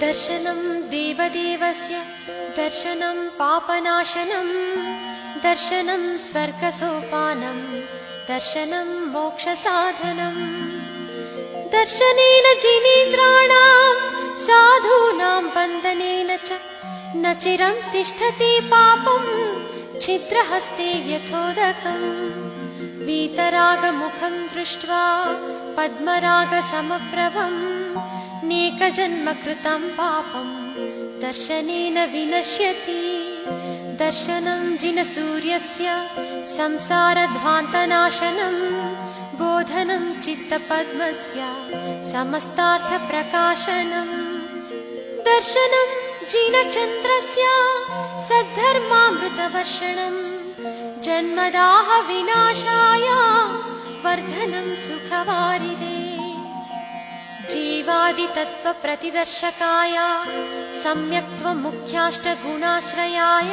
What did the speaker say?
दर्शनं देवदेवस्य दर्शनं पापनाशनं दर्शनं स्वर्गसोपानं दर्शनं मोक्षसाधनम् दर्शनेन जिनेन्द्राणां साधूनां वन्दनेन च न चिरं तिष्ठति पापं छिद्रहस्ते यथोदकम् वीतरागमुखं दृष्ट्वा पद्मरागसमप्रभम् नेकजन्म कृतं पापं दर्शनेन विनश्यति। दर्शनं जिनसूर्यस्य संसारध्वान्तनाशनम् बोधनं चित्तपद्मस्य समस्तार्थप्रकाशनम् दर्शनं जिनचन्द्रस्य सद्धर्मामृतवर्षणम् जन्मदाह विनाशाय वर्धनं सुखवारिदे। जीवादितत्त्वप्रतिदर्शकाय सम्यक्त्वमुख्याष्टगुणाश्रयाय